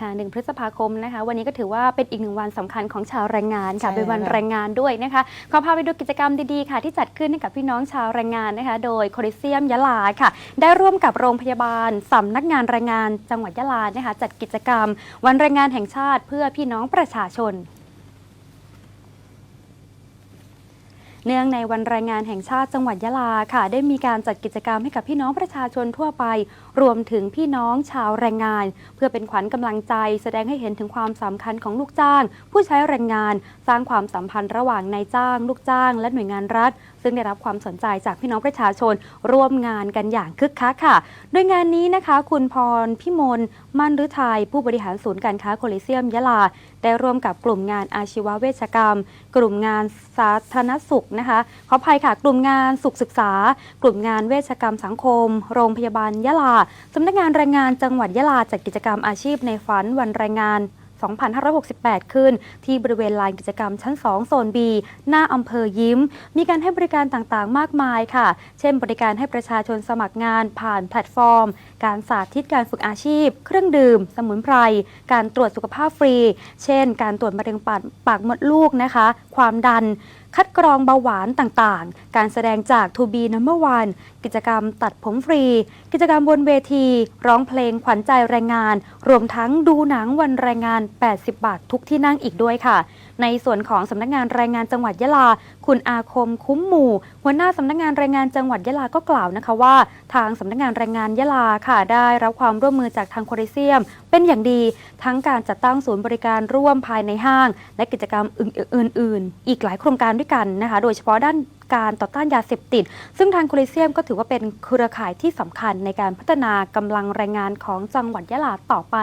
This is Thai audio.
ค่ะหนึ่งพฤษภาคมนะคะ วันนี้ก็ถือว่าเป็นอีกหนึ่งวันสำคัญของชาวแรงงานค่ะใช่เป็นวันแล้วแรงงานด้วยนะคะ ขอพาไปดูกิจกรรมดีๆค่ะ ที่จัดขึ้นให้กับพี่น้องชาวแรงงานนะคะ โดยโคลิเซียมยะลาค่ะ ได้ร่วมกับโรงพยาบาลสำนักงานแรงงาน จังหวัดยะลานะคะ จัดกิจกรรม วันแรงงานแห่งชาติเพื่อพี่น้องประชาชน เนื่องในวันแรงงานแห่งชาติจังหวัดยะลาค่ะ ได้มีการจัดกิจกรรมให้กับพี่น้องประชาชนทั่วไป รวมถึงพี่น้องชาวแรงงาน เพื่อเป็นขวัญกำลังใจ แสดงให้เห็นถึงความสำคัญของลูกจ้าง ผู้ใช้แรงงาน สร้างความสัมพันธ์ระหว่างนายจ้าง ลูกจ้าง และหน่วยงานรัฐ ซึ่งได้รับความสนใจจากพี่น้องประชาชน ร่วมงานกันอย่างคึกคักค่ะ โดยงานนี้นะคะ คุณพรพิมลมั่นฤทัยผู้บริหารศูนย์การค้าโคลิเซียมยะลา ได้ร่วมกับกลุ่มงานอาชีวเวชกรรม กลุ่มงานสาธารณสุขนะคะขออภัยค่ะ กลุ่มงานสุขศึกษา กลุ่มงานเวชกรรมสังคม โรงพยาบาลยะลาสำนักงานแรงงานจังหวัดยะลาจัดกิจกรรมอาชีพในฝันวันแรงงาน 2568 ขึ้น ที่บริเวณลานกิจกรรมชั้น 2 โซน B หน้าอำเภอยิ้ม มีการให้บริการต่างๆ มากมายค่ะ เช่น บริการให้ประชาชนสมัครงานผ่านแพลตฟอร์ม การสาธิตการฝึกอาชีพ เครื่องดื่ม สมุนไพร การตรวจสุขภาพฟรี เช่น การตรวจมะเร็งปากปากมดลูกนะคะ ความดัน คัดกรองเบาหวานต่างๆ การแสดงจาก To Be Number One กิจกรรมตัดผมฟรี กิจกรรมบนเวที ร้องเพลงขวัญใจแรงงาน รวมทั้งดูหนังวันแรงงาน 80 บาททุกที่นั่งอีกด้วยค่ะ ในส่วนของสำนักงานแรงงานจังหวัดยะลา คุณอาคมคุ้มหมู่ หัวหน้าสำนักงานแรงงานจังหวัดยะลาก็กล่าวนะคะว่า ทางสำนักงานแรงงานยะลาค่ะได้รับความร่วมมือจากทางโคริเซียม เป็นอย่างดี ทั้งการจัดตั้งศูนย์บริการร่วมภายในห้าง และกิจกรรมอื่นๆ อีกหลายโครงการด้วยกันนะคะโดยเฉพาะด้านการต่อต้านยาเสพติด ซึ่งทางโคลิเซียมก็ถือว่าเป็นเครือข่ายที่สำคัญในการพัฒนากำลังแรงงานของจังหวัดยะลาต่อไป